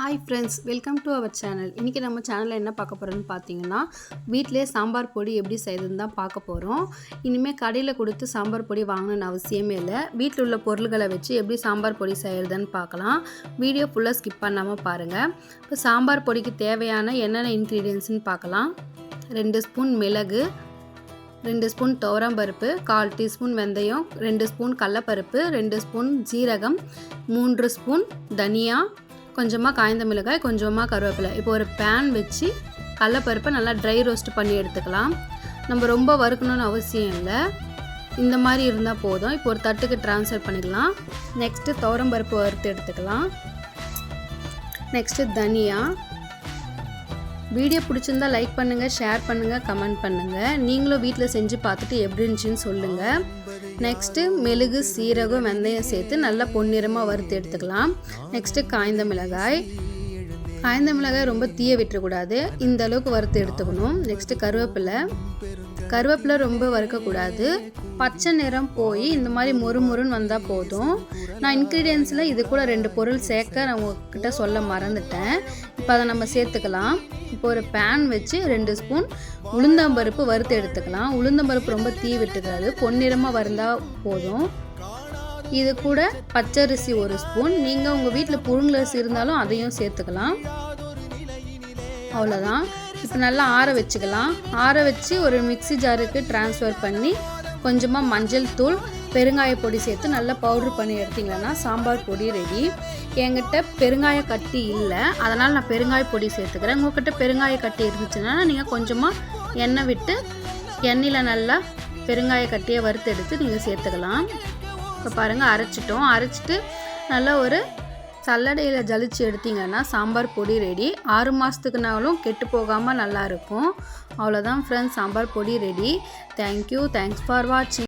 Hi friends welcome to our channel இன்றைக்கி நம்ம சேனலில் என்ன பார்க்க போகிறோம்னு பார்த்தீங்கன்னா வீட்டிலே சாம்பார் பொடி எப்படி செய்யுதுன்னு தான் பார்க்க போகிறோம் இனிமேல் கடையில் கொடுத்து சாம்பார் பொடி வாங்கணும்னு அவசியமே இல்லை. வீட்டில் உள்ள பொருள்களை வச்சு எப்படி சாம்பார் பொடி செய்கிறதுன்னு பார்க்கலாம். வீடியோ ஃபுல்லாக ஸ்கிப் பண்ணாமல் பாருங்கள் இப்போ சாம்பார் பொடிக்கு தேவையான என்னென்ன இன்க்ரீடியன்ஸ்னு பார்க்கலாம். ரெண்டு ஸ்பூன் மிளகு ரெண்டு ஸ்பூன் துவரம்பருப்பு கால் டீஸ்பூன் வெந்தயம் ரெண்டு ஸ்பூன் கடலப்பருப்பு ரெண்டு ஸ்பூன் ஜீரகம் மூன்று ஸ்பூன் தனியா கொஞ்சமாக காய்ந்த மிளகாய் கொஞ்சமாக கருவேப்பிலை. இப்போ ஒரு பேன் வச்சு கடலப்பருப்பை நல்லா ட்ரை ரோஸ்ட் பண்ணி எடுத்துக்கலாம். நம்ம ரொம்ப வறுக்கணும்னு அவசியம் இல்லை. இந்த மாதிரி இருந்தால் போதும். இப்போ ஒரு தட்டுக்கு ட்ரான்ஸ்ஃபர் பண்ணிக்கலாம். நெக்ஸ்ட்டு துவரம்பருப்பு வறுத்து எடுத்துக்கலாம். நெக்ஸ்ட்டு தனியா. வீடியோ பிடிச்சிருந்தா லைக் பண்ணுங்கள் ஷேர் பண்ணுங்கள் கமெண்ட் பண்ணுங்கள் நீங்களும் வீட்டில் செஞ்சு பார்த்துட்டு எப்படி இருந்துச்சுன்னு சொல்லுங்கள் நெக்ஸ்ட்டு மெழுகு சீரகம் வெந்தயம் சேர்த்து நல்லா பொன்னிறமாக வறுத்து எடுத்துக்கலாம். நெக்ஸ்ட்டு காய்ந்த மிளகாய். காய்ந்த மிளகாய் ரொம்ப தீய விட்டுறக்கூடாது. இந்த அளவுக்கு வறுத்து எடுத்துக்கணும். நெக்ஸ்ட்டு கருவேப்பிலை. கருவேப்பிலை ரொம்ப வறுக்கக்கூடாது. பச்சை நிறம் போய் இந்த மாதிரி மொறு மொறுன்னு வந்தால் போதும். நான் இன்க்ரீடியன்ஸில் இது கூட ரெண்டு பொருள் சேர்க்க நான் உங்ககிட்ட சொல்ல மறந்துட்டேன். இப்போ அதை நம்ம சேர்த்துக்கலாம். இப்போ ஒரு பேன் வச்சு ரெண்டு ஸ்பூன் உளுந்தம்பருப்பு வறுத்து எடுத்துக்கலாம். உளுந்தம்பருப்பு ரொம்ப தீ விட்டுக்காது. பொன்னிறமாக வந்தால் போதும். இது கூட பச்சரிசி ஒரு ஸ்பூன். நீங்கள் உங்கள் வீட்டில் புழுங்கலரிசி இருந்தாலும் அதையும் சேர்த்துக்கலாம். அவ்வளோதான் இப்போ நல்லா ஆற வச்சுக்கலாம். ஆற வச்சு ஒரு மிக்ஸி ஜாருக்கு ட்ரான்ஸ்ஃபர் பண்ணி கொஞ்சமாக மஞ்சள் தூள் பெருங்காய பொடி சேர்த்து நல்லா பவுட்ரு பண்ணி எடுத்திங்கன்னா சாம்பார் பொடி ரெடி என்கிட்ட பெருங்காய கட்டி இல்லை. அதனால் நான் பெருங்காய பொடி சேர்த்துக்கிறேன். உங்கள்கிட்ட பெருங்காய கட்டி இருந்துச்சுன்னா நீங்கள் கொஞ்சமாக எண்ணெய் விட்டு எண்ணெயில் நல்லா பெருங்காய கட்டியை வறுத்து எடுத்து நீங்கள் சேர்த்துக்கலாம். இப்போ பாருங்கள் அரைச்சிட்டோம். அரைச்சிட்டு நல்லா ஒரு சல்லடையில் ஜலிச்சு எடுத்திங்கன்னா சாம்பார் பொடி ரெடி ஆறு மாதத்துக்குனாலும் கெட்டு போகாமல் நல்லாயிருக்கும் அவ்வளோதான் ஃப்ரெண்ட்ஸ் சாம்பார் பொடி ரெடி தேங்க்யூ தேங்க்ஸ் ஃபார் வாட்சிங்